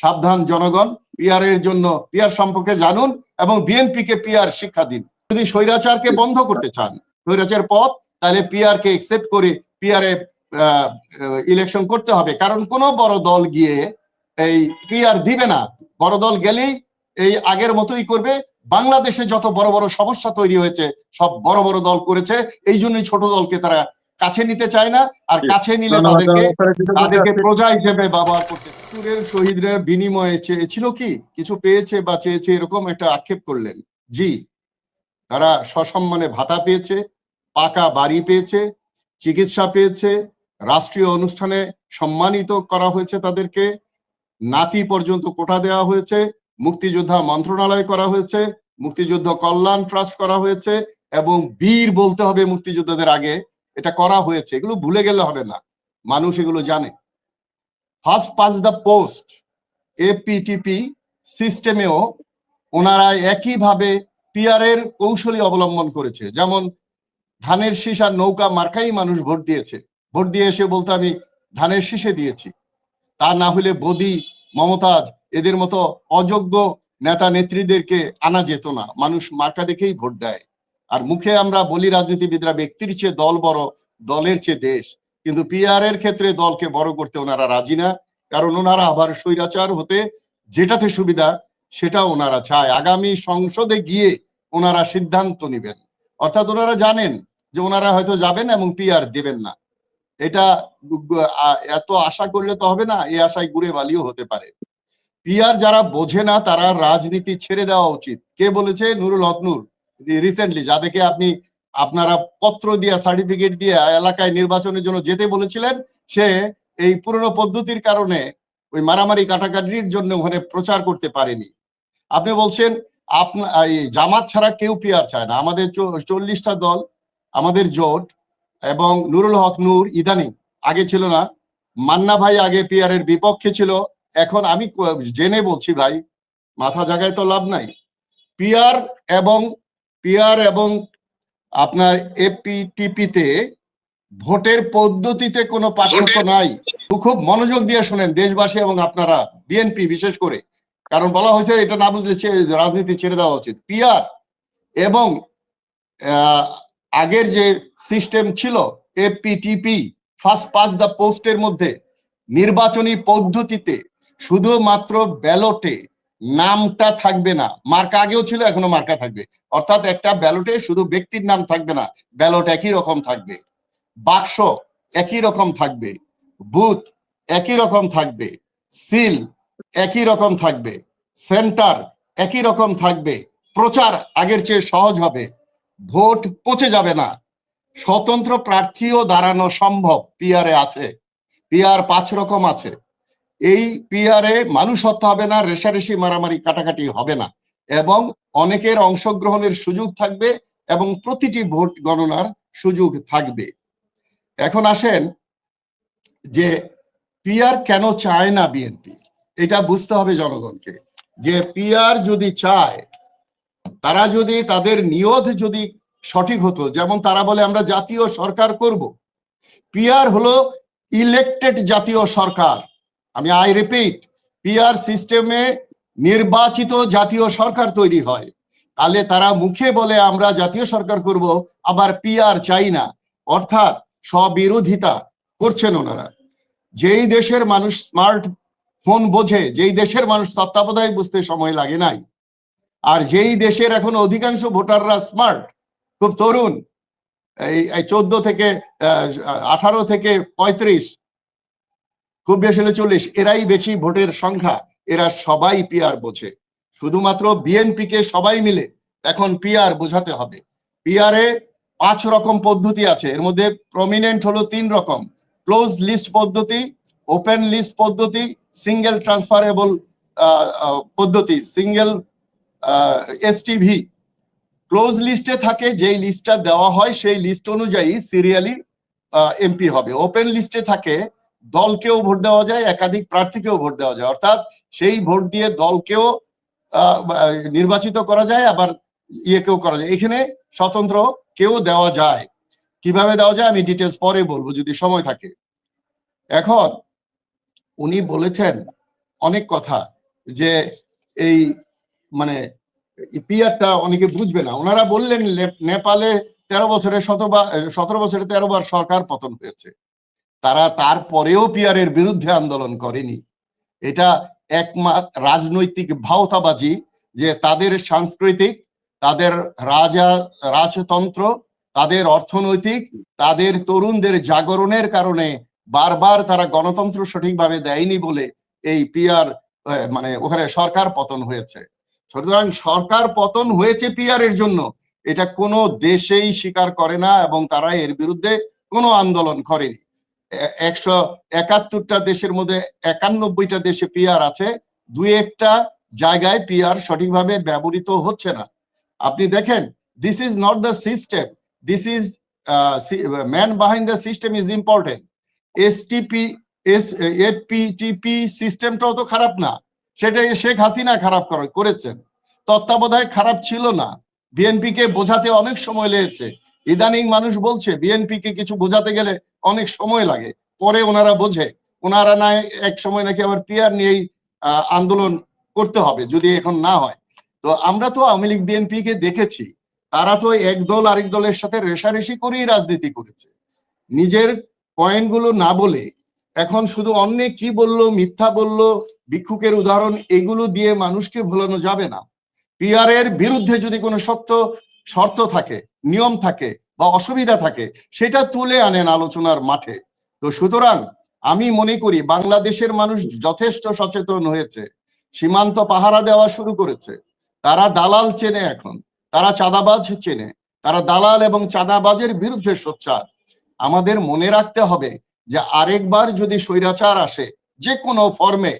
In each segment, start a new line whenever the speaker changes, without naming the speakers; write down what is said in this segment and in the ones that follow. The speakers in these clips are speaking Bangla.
সাবধান জনগণ পিআর এর জন্য পিআর সম্পর্কে জানুন এবং বিএনপি কে পিআর শিক্ষা দিন। যদি স্বৈরাচারকে বন্ধ করতে চান স্বৈরাচার পথ, তাহলে পিআর কে একসেপ্ট করে পিআর এ ইলেকশন করতে হবে। কারণ কোন বড় দল গিয়ে এই পিআর দিবে না। বড় দল গেলেই এই আগের মতোই করবে। বাংলাদেশে যত বড় বড় সমস্যা তৈরি হয়েছে, সব বড় বড় দল করেছে। এই জন্যই ছোট দলকে তারা কাছে নিতে চায় না আর কাছে নিলে তাদেরকে তাদেরকে প্রজা হিসেবে ব্যবহার করতে। চুরের শহীদরা বিনিময়ে চেয়েছিল কি? কিছু পেয়েছে বা চেয়েছে এরকম একটা আক্ষেপ করলেন। জি। তারা সসম্মানে ভাতা পেয়েছে পাকা বাড়ি পেয়েছে চিকিৎসা পেয়েছে রাষ্ট্রীয় অনুষ্ঠানে সম্মানিত করা হয়েছে তাদেরকে নাতি পর্যন্ত কোটা দেওয়া হয়েছে মুক্তিযোদ্ধা মন্ত্রণালয় করা হয়েছে মুক্তিযুদ্ধ কল্যাণ ট্রাস্ট করা হয়েছে এবং বীর বলতে হবে মুক্তিযোদ্ধাদের আগে এটা করা হয়েছে, এগুলো ভুলে গেলে হবে না। মানুষ এগুলো জানে। ফার্স্ট পাস দ্য পোস্ট এপিটিপি সিস্টেমেও ওনারা একইভাবে পিআর এর কৌশলী অবলম্বন করেছে। যেমন ধানের শীষ নৌকা মার্কাই মানুষ ভোট দিয়েছে। ভোট দিয়ে এসে বলতে, আমি ধানের শীষে দিয়েছি। তা না হলে বদি, মমতাজ এদের মতো অযোগ্য নেতা নেত্রীদেরকে আনা যেত না। মানুষ মার্কা দেখেই ভোট দেয়। আর মুখে আমরা বলি রাজনীতিবিদরা, ব্যক্তির চেয়ে দল বড়, দলের চেয়ে দেশ। কিন্তু পিআর এর ক্ষেত্রে দলকে বড় করতে ওনারা রাজি না, কারণ ওনারা আবার স্বৈরাচার হতে যেটাতে সুবিধা সেটা ওনারা চায়। আগামী সংসদে গিয়ে ওনারা সিদ্ধান্ত নেবেন। অর্থাৎ ওনারা জানেন যে ওনারা হয়তো যাবেন এবং পিআর দেবেন না। এটা এত আশা করলে তো হবে না, এই আশায় ঘুরে বালিও হতে পারে। পিআর যারা বোঝে না, তারা রাজনীতি ছেড়ে দেওয়া উচিত। কে বলেছে? নুরুল হক নূর। রিসেন্টলি যাদেরকে আপনি, আপনারা পত্র দিয়ে সার্টিফিকেট দিয়ে এলাকায় নির্বাচনের জন্য যেতে বলেছিলেন, সে এই পুরনো পদ্ধতির কারণে ওই মারামারি কাটাকাটির জন্য ওখানে প্রচার করতে পারেনি। আপনি বলছেন আপনার জামাত ছাড়া কেউ পিআর চায় না। আমাদের চল্লিশটা দল, আমাদের জোট এবং নুরুল হক নূর ইদানিং। আগে ছিল না। মান্না ভাই আগে পিআর এর বিপক্ষে ছিল। এখন আমি জেনে বলছি ভাই, মাথা জায়গায় তো লাভ নাই। পিয়ার এবং পিআর এবং আপনার এপিটিপিতে ভোটের পদ্ধতিতে কোনো পার্থক্য নাই। খুব মনোযোগ দিয়ে শোনেন দেশবাসী এবং আপনারা বিএনপি বিশেষ করে। কারণ বলা হয়েছে এটা না বুঝলে রাজনীতি ছেড়ে দেওয়া উচিত। পিআর এবং আগের যে সিস্টেম ছিল এপিটিপি ফার্স্ট পাস দ্য পোস্টের মধ্যে নির্বাচনী পদ্ধতিতে শুধুমাত্র ব্যালটে নামটা থাকবে না। মার্কা আগেও ছিল, এখনও মার্কা থাকবে। অর্থাৎ একটা ব্যালটে শুধু ব্যক্তির নাম থাকবে না, ব্যালট একই রকম থাকবে। বাক্স একই রকম থাকবে। বুথ একই রকম থাকবে। সিল একই রকম থাকবে। সেন্টার একই রকম থাকবে। প্রচার আগের চেয়ে সহজ হবে। ভোট পচে যাবে না। স্বতন্ত্র প্রার্থীও দাঁড়ানো সম্ভব। পিয়ারে আছে। পিয়ার পাঁচ রকম আছে। এই পিআরে মানুষ হত্যা হবে না রেশারেশি মারামারি কাটাকাটি হবে না। এবং অনেকের অংশগ্রহণের সুযোগ থাকবে এবং প্রতিটি ভোট গণনার সুযোগ থাকবে। এখন আসেন যে পিআর কেন চায় না বিএনপি এটা বুঝতে হবে জনগণকে। যে পিআর যদি চায়, তারা যদি তাদের নিয়ত যদি সঠিক হতো, যেমন তারা বলে আমরা জাতীয় সরকার করব। পিআর হলো ইলেকটেড জাতীয় সরকার। আমি আই রিপিট পিআর সিস্টেমে নির্বাচিত জাতীয় সরকার তৈরি হয়। তাহলে তারা মুখে বলে আমরা জাতীয় সরকার করব, আবার পিআর চাই না। অর্থাৎ স্ববিরোধিতা করছেন ওনারা। যেই দেশের মানুষ স্মার্ট ফোন বোঝে, যেই দেশের মানুষ তত্ত্বাবধায়ক বুঝতে সময় লাগে নাই, আর যেই দেশের এখন অধিকাংশ ভোটাররা স্মার্ট খুব তরুণ, এই চোদ্দ থেকে আঠারো থেকে পঁয়ত্রিশ খুব বেশি হলে চল্লিশ, এরাই বেশি ভোটের সংখ্যা, এরা সবাই পিআর বোঝে। শুধুমাত্র বিএনপি কে সবাই মিলে এখন পিআর বোঝাতে হবে। পিআর এ পাঁচ রকম পদ্ধতি আছে, এর মধ্যে প্রমিনেন্ট হলো তিন রকম। ক্লোজ লিস্ট পদ্ধতি ওপেন লিস্ট পদ্ধতি সিঙ্গেল ট্রান্সফারেবল পদ্ধতি সিঙ্গেল এসটিভি ক্লোজ লিস্টে থাকে, যেই লিস্টটা দেওয়া হয়, সেই লিস্ট অনুযায়ী সিরিয়ালি এমপি হবে। ওপেন লিস্টে থাকে দলকেও ভোট দেওয়া যায়, একাধিক প্রার্থীকেও ভোট দেওয়া যায়। অর্থাৎ সেই ভোট দিয়ে দলকেও নির্বাচিত করা যায়, আবার ইয়েকেও করা যায়। এখানে স্বতন্ত্র কেউ দেওয়া যায়। কীভাবে দেওয়া যায় আমি ডিটেলস পরে বলব, যদি সময় থাকে। এখন উনি বলেছেন অনেক কথা যে এই মানে পিয়ারটা অনেকে বুঝবে না। ওনারা বললেন নেপালে তেরো বছরে শতবার সতেরো বছরে তেরো বার সরকার পতন হয়েছে। তারা তারপরেও পিয়ারের বিরুদ্ধে আন্দোলন করেনি। এটা একমাত্র রাজনৈতিক ভাওতাবাজি যে তাদের সাংস্কৃতিক, তাদের রাজা, রাজতন্ত্র, তাদের অর্থনৈতিক, তাদের তরুণদের জাগরণের কারণে বারবার তারা গণতন্ত্র সঠিকভাবে দেয়নি বলে এই পিয়ার মানে ওখানে সরকার পতন হয়েছে। সুতরাং সরকার পতন হয়েছে পিয়ার এর জন্য। এটা কোনো দেশেই স্বীকার করে না এবং তারা এর বিরুদ্ধে কোনো আন্দোলন করেনি। একশো একাত্তরটা দেশের মধ্যে একানব্বইটা দেশে পিয়ার আছে, দুই একটা জায়গায় পিয়ার সঠিকভাবে ব্যবহৃত হচ্ছে না। আপনি দেখেন this is not the system this is man behind the system is important STP S এপিটিপি সিস্টেমটাও তো খারাপ না সেটা শেখ হাসিনা খারাপ করেছেন। তত্ত্বাবধায়ক খারাপ ছিল না বিএনপি কে বোঝাতে অনেক সময় লেগেছে। ইদানিং মানুষ বলছে বিএনপি কে কিছু বোঝাতে গেলে অনেক সময় লাগে। পরে ওনারা বোঝে, ওনারা না এক সময় নাকি আবার পিয়ার নিয়েই আন্দোলন করতে হবে, যদি এখন না হয়। তো আমরা তো আওয়ামী লীগ বিএনপি কে দেখেছি। তারা তো এক দল আরেক দলের সাথে রেশারেশি করেই রাজনীতি করেছে। নিজের পয়েন্টগুলো না বলে এখন শুধু অন্যে কি বলল, মিথ্যা বলল, ভিক্ষুকের উদাহরণ এগুলো দিয়ে মানুষকে ভোলানো যাবে না। পিআর এর বিরুদ্ধে যদি কোনো শক্ত শর্ত থাকে, নিয়ম থাকে বা অসুবিধা থাকে, সেটা তুলে আনেন আলোচনার মাঠে। তো সুতরাং আমি মনে করি বাংলাদেশের মানুষ যথেষ্ট সচেতন হয়েছে, সীমান্ত পাহারা দেওয়া শুরু করেছে। তারা দালাল চেনে এখন, তারা চাঁদাবাজ চেনে, তারা দালাল এবং চাঁদাবাজের বিরুদ্ধে সোচ্চার। আমাদের মনে রাখতে হবে যে আরেকবার যদি স্বৈরাচার আসে যে কোনো ফর্মে,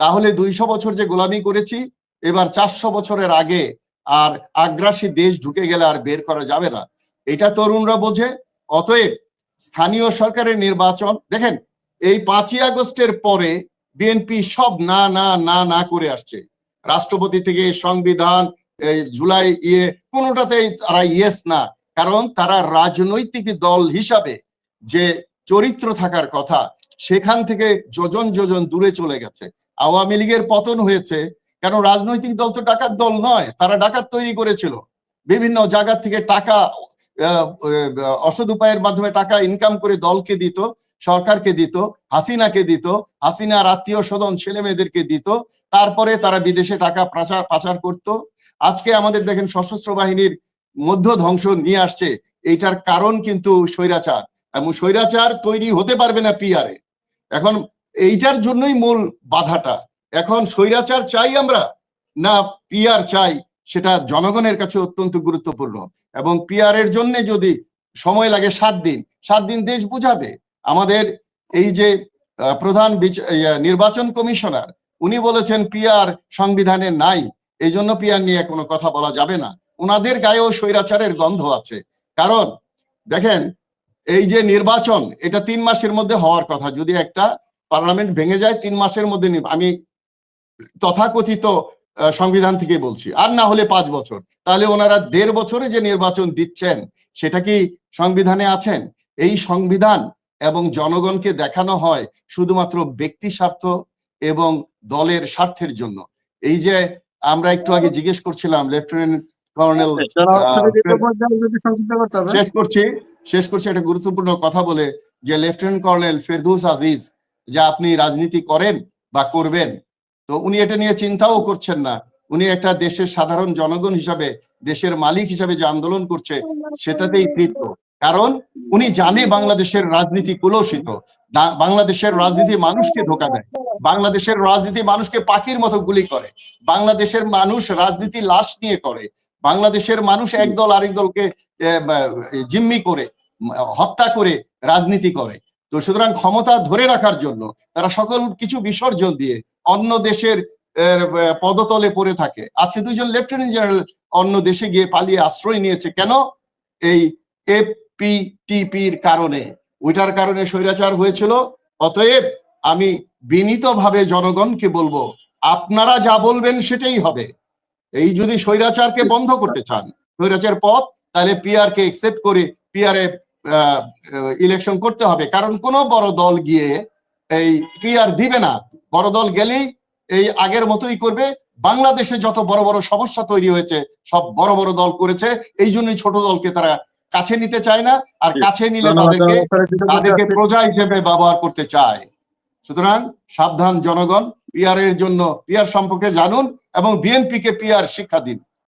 তাহলে দুইশো বছর যে গোলামি করেছি, এবার চারশো বছরের আগে আর আগ্রাসী দেশ ঢুকে গেলে আর বের করা যাবে না। এটা তরুণরা বোঝে। অতএব স্থানীয় সরকারের নির্বাচন, দেখেন, এই পাঁচই আগস্টের পরে বিএনপি সব না না না না করে আসছে। রাষ্ট্রপতি থেকে সংবিধান জুলাই ইয়ে কোনোটাতেই তারা ইয়েস না। কারণ তারা রাজনৈতিক দল হিসাবে যে চরিত্র থাকার কথা, সেখান থেকে যোজন যোজন দূরে চলে গেছে। আওয়ামী লীগের পতন হয়েছে। কেন রাজনৈতিক দল তো ডাকাত দল নয়, তারা ডাকাত তৈরি করেছিল। বিভিন্ন জায়গা থেকে টাকা অসৎ উপায়ের মাধ্যমে টাকা ইনকাম করে দলকে দিত, সরকারকে দিত, হাসিনাকে দিত, হাসিনার আত্মীয় স্বজন, ছেলে মেয়েদেরকে দিত, তারপরে তারা বিদেশে টাকা পাচার পাচার করত। আজকে আমাদের দেখেন সশস্ত্র বাহিনীর মধ্য ধ্বংস নিয়ে আসছে, এইটার কারণ কিন্তু স্বৈরাচার। এবং স্বৈরাচার তৈরি হতে পারবে না পিয়ারে এখন এইটার জন্যই মূল বাধাটা। এখন স্বৈরাচার চাই আমরা, না পিয়ার চাই, সেটা জনগণের কাছে অত্যন্ত গুরুত্বপূর্ণ। এবং পিয়ার এর জন্য যদি সময় লাগে সাত দিন সাত দিন দেশ বুঝাবে। আমাদের এই যে প্রধান বিচ- নির্বাচন কমিশনার, উনি বলেছেন পিয়ার সংবিধানে নাই এই জন্য পিয়ার নিয়ে কোনো কথা বলা যাবে না। ওনাদের গায়েও স্বৈরাচারের গন্ধ আছে। কারণ, দেখেন, এই যে নির্বাচন, এটা তিন মাসের মধ্যে হওয়ার কথা। যদি একটা পার্লামেন্ট ভেঙে যায়, তিন মাসের মধ্যে আমি তথাকথিত সংবিধান থেকে বলছি। আর না হলে পাঁচ বছর। তাহলে ওনারা দেড় বছরে যে নির্বাচন দিচ্ছেন সেটা কি সংবিধানে আছেন? এই সংবিধান এবং জনগণকে দেখানো হয় শুধুমাত্র ব্যক্তি স্বার্থ এবং দলের স্বার্থের জন্য। এই যে আমরা একটু আগে জিজ্ঞেস করছিলাম লেফটেন্যান্ট কর্নেল শেষ করছি শেষ করছি একটা গুরুত্বপূর্ণ কথা বলে যে লেফটেন্যান্ট কর্নেল ফেরদৌস আজিজ যে আপনি রাজনীতি করেন বা করবেন তো উনি এটা নিয়ে চিন্তাও করছেন না। উনি একটা দেশের সাধারণ জনগণ হিসাবে, দেশের মালিক হিসাবে যে আন্দোলন করছে, সেটাতেই তৃপ্ত কারণ উনি জানে বাংলাদেশের রাজনীতি কুলসিত বাংলাদেশের রাজনীতি মানুষকে ধোকা দেয়। বাংলাদেশের রাজনীতি মানুষকে পাখির মতো গুলি করে। বাংলাদেশের মানুষ রাজনীতি লাশ নিয়ে করে। বাংলাদেশের মানুষ একদল আরেক দলকে জিম্মি করে হত্যা করে রাজনীতি করে। তো সুতরাং ক্ষমতা ধরে রাখার জন্য, তারা সকল কিছু বিসর্জন দিয়ে অন্য দেশের পদতলে পড়ে থাকে। আজকে দুইজন লেফটেন্যান্ট জেনারেল অন্য দেশে গিয়ে পালিয়ে আশ্রয় নিয়েছে। কেন? এই এপিটিপির কারণে। ওইটার কারণে স্বৈরাচার হয়েছিল। অতএব আমি বিনীতভাবে জনগণকে বলব, আপনারা যা বলবেন সেটাই হবে। এই যদি স্বৈরাচারকে বন্ধ করতে চান, স্বৈরাচার পথ, তাহলে পিআর কে একসেপ্ট করে পিআর এ ইলেকশন করতে হবে। কারণ কোন বড় দল গিয়ে এই পিআর দিবে না। বড় দল গেলেই এই আগের মতোই করবে। বাংলাদেশে যত বড় বড় সমস্যা তৈরি হয়েছে সব বড় বড় দল করেছে। এই জন্যই ছোট দলকে তারা কাছে নিতে চায় না আর কাছে নিলে তাদেরকে তাদেরকে প্রজা হিসেবে ব্যবহার করতে চায়। সুতরাং সাবধান জনগণ পিয়ারের এর জন্য পিয়ার সম্পর্কে জানুন এবং বিএনপিকে পিয়ার শিক্ষা দিন।